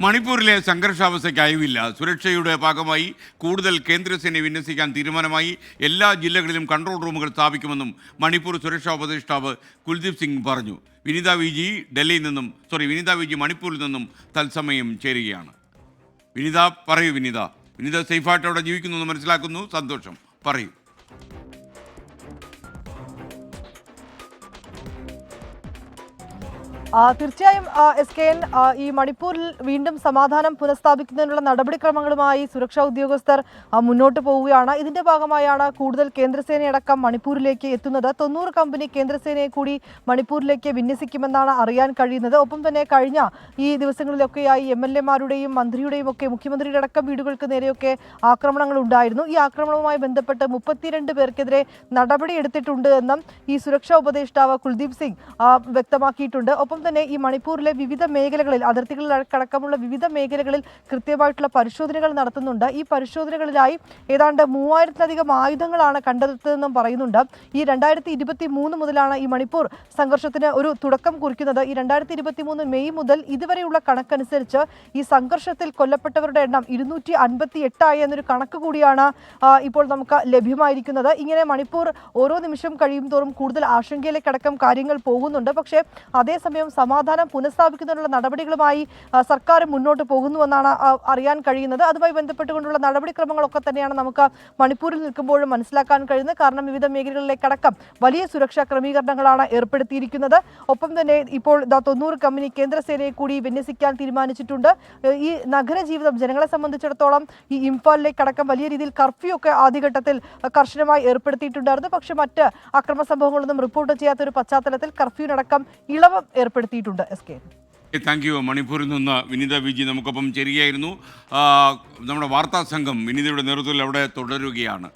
മണിപ്പൂരിലെ സംഘർഷാവസ്ഥയ്ക്ക് അയവില്ല സുരക്ഷയുടെ ഭാഗമായി കൂടുതൽ കേന്ദ്രസേനയെ വിന്യസിക്കാൻ തീരുമാനമായി എല്ലാ ജില്ലകളിലും കൺട്രോൾ റൂമുകൾ സ്ഥാപിക്കുമെന്നും മണിപ്പൂർ സുരക്ഷാ ഉപദേഷ്ടാവ് കുൽദീപ് സിംഗ് പറഞ്ഞു. വിനിത വിജി ഡൽഹിയിൽ നിന്നും സോറി വിനിത വിജി മണിപ്പൂരിൽ നിന്നും തത്സമയം ചേരുകയാണ്. വിനിത പറയൂ വിനിത. വിനിത സേഫായിട്ട് അവിടെ ജീവിക്കുന്നു എന്ന് മനസ്സിലാക്കുന്നു. സന്തോഷം. പറയൂ. തീർച്ചയായും എസ് കെ എൻ ഈ മണിപ്പൂരിൽ വീണ്ടും സമാധാനം പുനഃസ്ഥാപിക്കുന്നതിനുള്ള നടപടിക്രമങ്ങളുമായി സുരക്ഷാ ഉദ്യോഗസ്ഥർ മുന്നോട്ട് പോവുകയാണ്. ഇതിന്റെ ഭാഗമായാണ് കൂടുതൽ കേന്ദ്രസേനയടക്കം മണിപ്പൂരിലേക്ക് എത്തുന്നത്. തൊണ്ണൂറ് കമ്പനി കേന്ദ്രസേനയെ കൂടി മണിപ്പൂരിലേക്ക് വിന്യസിക്കുമെന്നാണ് അറിയാൻ കഴിയുന്നത്. ഒപ്പം തന്നെ കഴിഞ്ഞ ഈ ദിവസങ്ങളിലൊക്കെയായി എം എൽ എമാരുടെയും മന്ത്രിയുടെയും ഒക്കെ മുഖ്യമന്ത്രിയുടെ അടക്കം വീടുകൾക്ക് നേരെയൊക്കെ ആക്രമണങ്ങൾ ഉണ്ടായിരുന്നു. ഈ ആക്രമണവുമായി ബന്ധപ്പെട്ട് മുപ്പത്തിരണ്ട് പേർക്കെതിരെ നടപടി എടുത്തിട്ടുണ്ട് എന്നും ഈ സുരക്ഷാ ഉപദേഷ്ടാവ് കുൽദീപ് സിംഗ് വ്യക്തമാക്കിയിട്ടുണ്ട്. ഒപ്പം തന്നെ ഈ മണിപ്പൂരിലെ വിവിധ മേഖലകളിൽ അതിർത്തികളിൽ അടക്കമുള്ള വിവിധ മേഖലകളിൽ കൃത്യമായിട്ടുള്ള പരിശോധനകൾ നടത്തുന്നുണ്ട്. ഈ പരിശോധനകളിലായി ഏതാണ്ട് മൂവായിരത്തിലധികം ആയുധങ്ങളാണ് കണ്ടെടുത്തതെന്നും പറയുന്നുണ്ട്. ഈ രണ്ടായിരത്തി ഇരുപത്തി മൂന്ന് മുതലാണ് ഈ മണിപ്പൂർ സംഘർഷത്തിന് ഒരു തുടക്കം കുറിക്കുന്നത്. ഈ രണ്ടായിരത്തി ഇരുപത്തി മൂന്ന് മെയ് മുതൽ ഇതുവരെയുള്ള കണക്കനുസരിച്ച് ഈ സംഘർഷത്തിൽ കൊല്ലപ്പെട്ടവരുടെ എണ്ണം ഇരുന്നൂറ്റി അൻപത്തി എട്ടായി എന്നൊരു കണക്ക് കൂടിയാണ് ഇപ്പോൾ നമുക്ക് ലഭ്യമായിരിക്കുന്നത്. ഇങ്ങനെ മണിപ്പൂർ ഓരോ നിമിഷം കഴിയും തോറും കൂടുതൽ ആശങ്കയിലേക്കടക്കം കാര്യങ്ങൾ പോകുന്നുണ്ട്. പക്ഷേ അതേസമയം സമാധാനം പുനഃസ്ഥാപിക്കുന്നതിനുള്ള നടപടികളുമായി സർക്കാർ മുന്നോട്ട് പോകുന്നുവെന്നാണ് അറിയാൻ കഴിയുന്നത്. അതുമായി ബന്ധപ്പെട്ടുകൊണ്ടുള്ള നടപടിക്രമങ്ങളൊക്കെ തന്നെയാണ് നമുക്ക് മണിപ്പൂരിൽ നിൽക്കുമ്പോഴും മനസ്സിലാക്കാൻ കഴിയുന്നത്. കാരണം വിവിധ മേഖലകളിലേക്കടക്കം വലിയ സുരക്ഷാ ക്രമീകരണങ്ങളാണ് ഏർപ്പെടുത്തിയിരിക്കുന്നത്. ഒപ്പം തന്നെ ഇപ്പോൾ തൊണ്ണൂറ് കമ്പനി കേന്ദ്രസേനയെ കൂടി വിന്യസിക്കാൻ തീരുമാനിച്ചിട്ടുണ്ട്. ഈ നഗര ജീവിതം ജനങ്ങളെ സംബന്ധിച്ചിടത്തോളം ഈ ഇംഫാലിലേക്കടക്കം വലിയ രീതിയിൽ കർഫ്യൂ ഒക്കെ ആദ്യഘട്ടത്തിൽ കർശനമായി ഏർപ്പെടുത്തിയിട്ടുണ്ടായിരുന്നു. പക്ഷെ മറ്റ് അക്രമ സംഭവങ്ങളൊന്നും റിപ്പോർട്ട് ചെയ്യാത്ത ഒരു പശ്ചാത്തലത്തിൽ കർഫ്യൂവിനടക്കം ഇളവ് ഏർപ്പെടുത്തിയിട്ടുണ്ട് എസ് കെ. താങ്ക് യു മണിപ്പൂരിൽ നിന്ന് വിനിത വിജി നമുക്കൊപ്പം ചേരുകയായിരുന്നു. നമ്മുടെ വാർത്താ സംഘം വിനിതയുടെ നേതൃത്വത്തിൽ അവിടെ തുടരുകയാണ്.